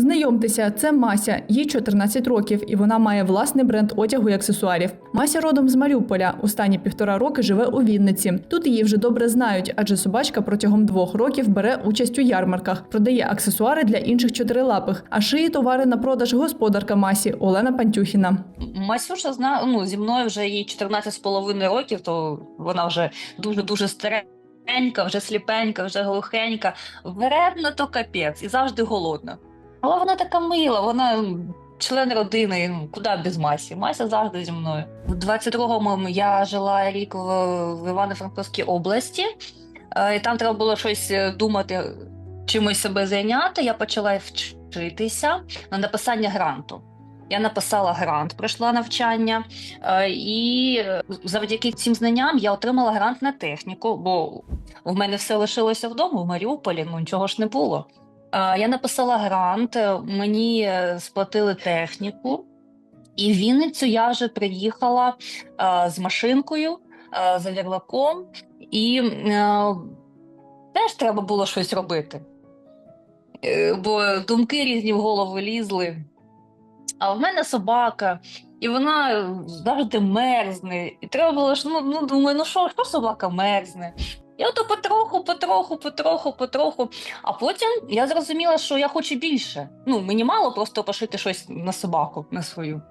Знайомтеся, це Мася, їй 14 років, і вона має власний бренд одягу і аксесуарів. Мася родом з Маріуполя. Останні півтора роки живе у Вінниці. Тут її вже добре знають, адже собачка протягом двох років бере участь у ярмарках, продає аксесуари для інших чотирилапих, а шиє товари на продаж господарка Масі Олена Пантюхіна. Масюша зна, ну, зі мною вже їй 14 з половиною років, то вона вже дуже-дуже старенька, вже сліпенька, вже глухенька, вредна то капець і завжди голодна. Але вона така мила, вона член родини, ну, куди без Масі. Мася завжди зі мною. У 22-му я жила рік в, в Івано-Франківській області, е, і там треба було щось е, думати, чимось себе зайняти. Я почала вчитися на написання гранту. Я написала грант, пройшла навчання, е, і завдяки цим знанням я отримала грант на техніку, бо в мене все лишилося вдома в Маріуполі, ну нічого ж не було. Я написала грант, е, мені е, сплатили техніку, і в Вінницю я вже приїхала з машинкою, за вірлаком, і е, теж треба було щось робити. Бо думки різні в голову лізли. А в мене собака, і вона завжди мерзне. І треба було ж, ну, ну думаю, ну що, що собака мерзне? І ото потроху, потроху, потроху, потроху. А потім я зрозуміла, що я хочу більше. Ну, мені мало просто пошити щось на собаку, на свою.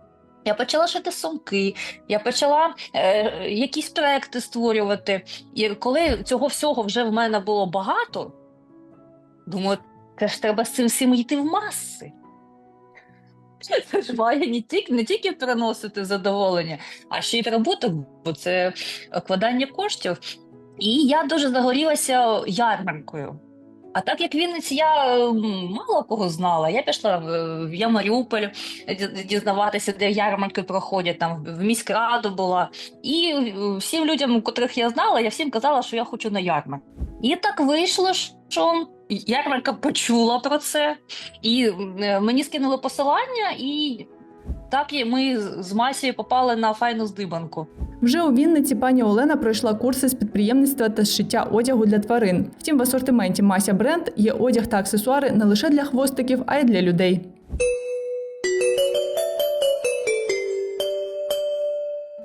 Я почала шити сумки, я почала е, якісь проекти створювати. І коли цього всього вже в мене було багато, думаю, це ж треба з цим всім йти в маси. Це ж має не тільки, не тільки приносити задоволення, а ще й прибуток, бо це вкладання коштів. І я дуже загорілася ярмаркою. А так як в Вінниці я мало кого знала, я пішла в, я Маріуполь дізнаватися, де ярмарки проходять, там в міськраду була. І е, всім людям, котрих я знала, я всім казала, що я хочу на ярмарку. І так вийшло, що ярмарка почула про це, і е, мені скинули посилання, і так ми з Масією попали на файну здибанку. Вже у Вінниці пані Олена пройшла курси з підприємництва та зшиття одягу для тварин. Втім, в асортименті Мася бренд є одяг та аксесуари не лише для хвостиків, а й для людей.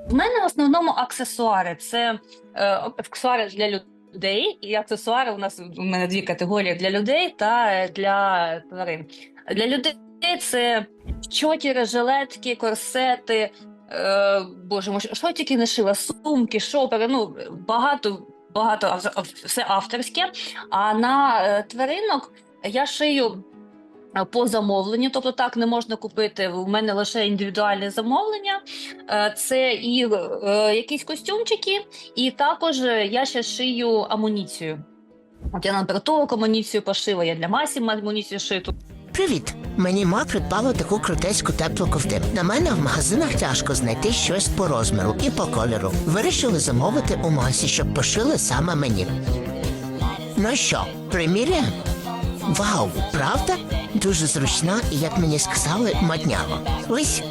В мене в основному аксесуари. Це е, аксесуари для людей, і аксесуари у нас у мене дві категорії для людей та е, для тварин. Для людей це чотіри, жилетки, корсети. Е, боже мой, що тільки не шила, сумки, шопери, ну багато, багато все авторське. А на е, тваринок я шию е, по замовленню, тобто так не можна купити. У мене лише індивідуальне замовлення. Це і якісь костюмчики, і також я ще шию амуніцію. От я наприклад, ту амуніцію пошила, я для Масі амуніцію шию. Привіт! Мені ма придбала таку крутеську теплу ковди. На мене в магазинах тяжко знайти щось по розміру і по кольору. Вирішили замовити у масі, щоб пошили саме мені. Ну що, приміряємо? Вау, правда? Дуже зручна і, як мені сказали, моднява. Ось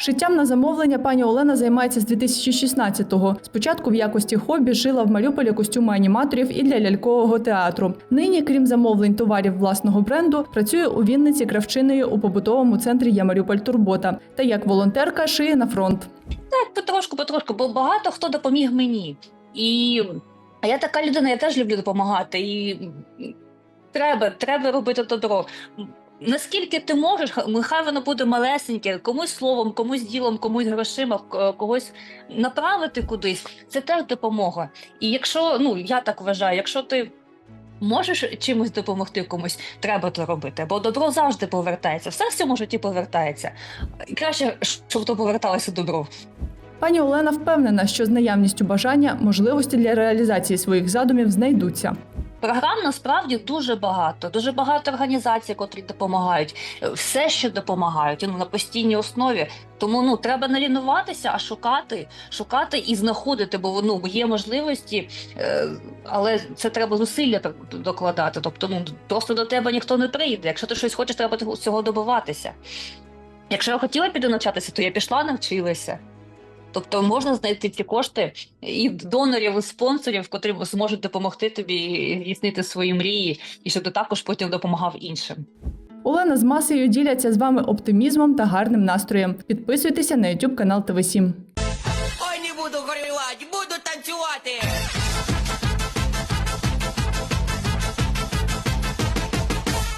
Шиттям на замовлення пані Олена займається з 2016-го. Спочатку в якості хобі шила в Маріуполі костюми аніматорів і для лялькового театру. Нині, крім замовлень товарів власного бренду, працює у Вінниці кравчиною у побутовому центрі «Я Маріуполь Турбота та як волонтерка шиє на фронт. Так, потрошку, потрошку, бо багато хто допоміг мені. І я така людина, я теж люблю допомагати. І треба, треба робити добро. Наскільки ти можеш, нехай воно буде малесеньке, комусь словом, комусь ділом, комусь грошима, когось направити кудись, це теж допомога. І якщо, ну я так вважаю, якщо ти можеш чимось допомогти комусь, треба то робити, бо добро завжди повертається. Все в цьому житті повертається. Краще, щоб то поверталося добро. Пані Олена впевнена, що з наявністю бажання можливості для реалізації своїх задумів знайдуться. Програм насправді дуже багато, дуже багато організацій, котрі допомагають, все ще допомагають ну, на постійній основі. Тому ну треба не лінуватися, а шукати, шукати і знаходити, бо ну, є можливості, е, але це треба зусилля докладати. Тобто, ну просто до тебе ніхто не прийде. Якщо ти щось хочеш, треба цього добиватися. Якщо я хотіла піти навчатися, то я пішла, навчилася. Тобто можна знайти ці кошти і донорів, і спонсорів, котрі зможуть допомогти тобі здійснити свої мрії, і щоб ти також потім допомагав іншим. Олена з масою діляться з вами оптимізмом та гарним настроєм. Підписуйтеся на YouTube канал ТВ 7